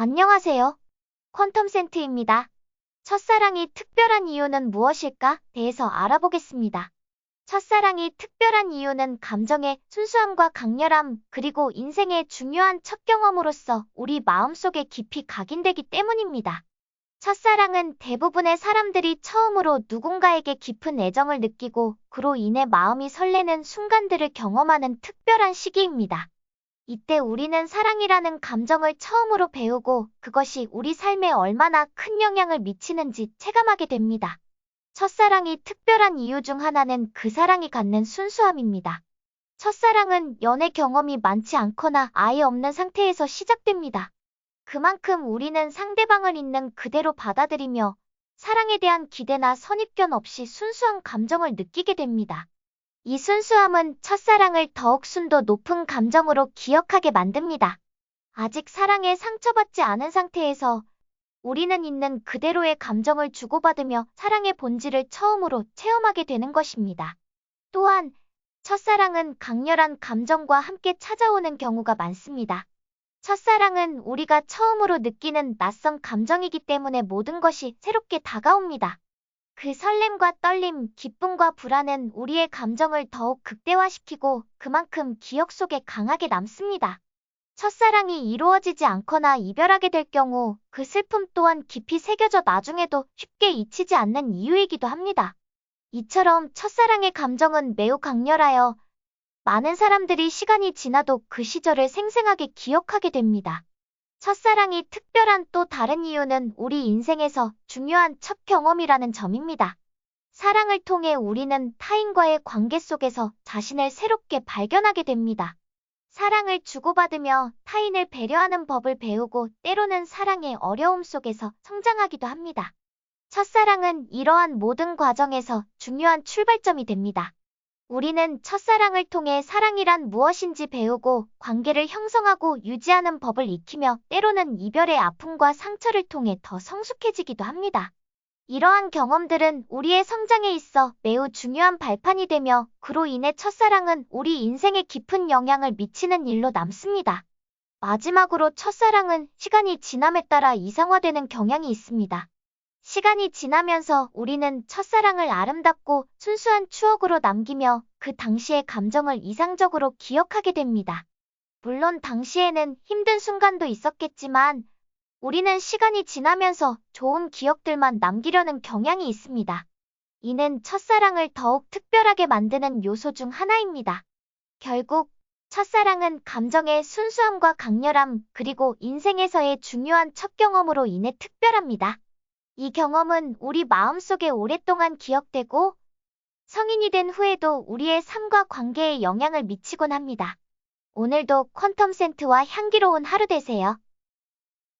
안녕하세요. 퀀텀 센트입니다. 첫사랑이 특별한 이유는 무엇일까? 대해서 알아보겠습니다. 첫사랑이 특별한 이유는 감정의 순수함과 강렬함, 그리고 인생의 중요한 첫 경험으로서 우리 마음속에 깊이 각인되기 때문입니다. 첫사랑은 대부분의 사람들이 처음으로 누군가에게 깊은 애정을 느끼고 그로 인해 마음이 설레는 순간들을 경험하는 특별한 시기입니다. 이때 우리는 사랑이라는 감정을 처음으로 배우고 그것이 우리 삶에 얼마나 큰 영향을 미치는지 체감하게 됩니다. 첫사랑이 특별한 이유 중 하나는 그 사랑이 갖는 순수함입니다. 첫사랑은 연애 경험이 많지 않거나 아예 없는 상태에서 시작됩니다. 그만큼 우리는 상대방을 있는 그대로 받아들이며 사랑에 대한 기대나 선입견 없이 순수한 감정을 느끼게 됩니다. 이 순수함은 첫사랑을 더욱 순도 높은 감정으로 기억하게 만듭니다. 아직 사랑에 상처받지 않은 상태에서 우리는 있는 그대로의 감정을 주고받으며 사랑의 본질을 처음으로 체험하게 되는 것입니다. 또한 첫사랑은 강렬한 감정과 함께 찾아오는 경우가 많습니다. 첫사랑은 우리가 처음으로 느끼는 낯선 감정이기 때문에 모든 것이 새롭게 다가옵니다. 그 설렘과 떨림, 기쁨과 불안은 우리의 감정을 더욱 극대화시키고 그만큼 기억 속에 강하게 남습니다. 첫사랑이 이루어지지 않거나 이별하게 될 경우 그 슬픔 또한 깊이 새겨져 나중에도 쉽게 잊히지 않는 이유이기도 합니다. 이처럼 첫사랑의 감정은 매우 강렬하여 많은 사람들이 시간이 지나도 그 시절을 생생하게 기억하게 됩니다. 첫사랑이 특별한 또 다른 이유는 우리 인생에서 중요한 첫 경험이라는 점입니다. 사랑을 통해 우리는 타인과의 관계 속에서 자신을 새롭게 발견하게 됩니다. 사랑을 주고받으며 타인을 배려하는 법을 배우고 때로는 사랑의 어려움 속에서 성장하기도 합니다. 첫사랑은 이러한 모든 과정에서 중요한 출발점이 됩니다. 우리는 첫사랑을 통해 사랑이란 무엇인지 배우고 관계를 형성하고 유지하는 법을 익히며 때로는 이별의 아픔과 상처를 통해 더 성숙해지기도 합니다. 이러한 경험들은 우리의 성장에 있어 매우 중요한 발판이 되며 그로 인해 첫사랑은 우리 인생에 깊은 영향을 미치는 일로 남습니다. 마지막으로 첫사랑은 시간이 지남에 따라 이상화되는 경향이 있습니다. 시간이 지나면서 우리는 첫사랑을 아름답고 순수한 추억으로 남기며 그 당시의 감정을 이상적으로 기억하게 됩니다. 물론 당시에는 힘든 순간도 있었겠지만 우리는 시간이 지나면서 좋은 기억들만 남기려는 경향이 있습니다. 이는 첫사랑을 더욱 특별하게 만드는 요소 중 하나입니다. 결국 첫사랑은 감정의 순수함과 강렬함 그리고 인생에서의 중요한 첫 경험으로 인해 특별합니다. 이 경험은 우리 마음속에 오랫동안 기억되고 성인이 된 후에도 우리의 삶과 관계에 영향을 미치곤 합니다. 오늘도 퀀텀 센트와 향기로운 하루 되세요.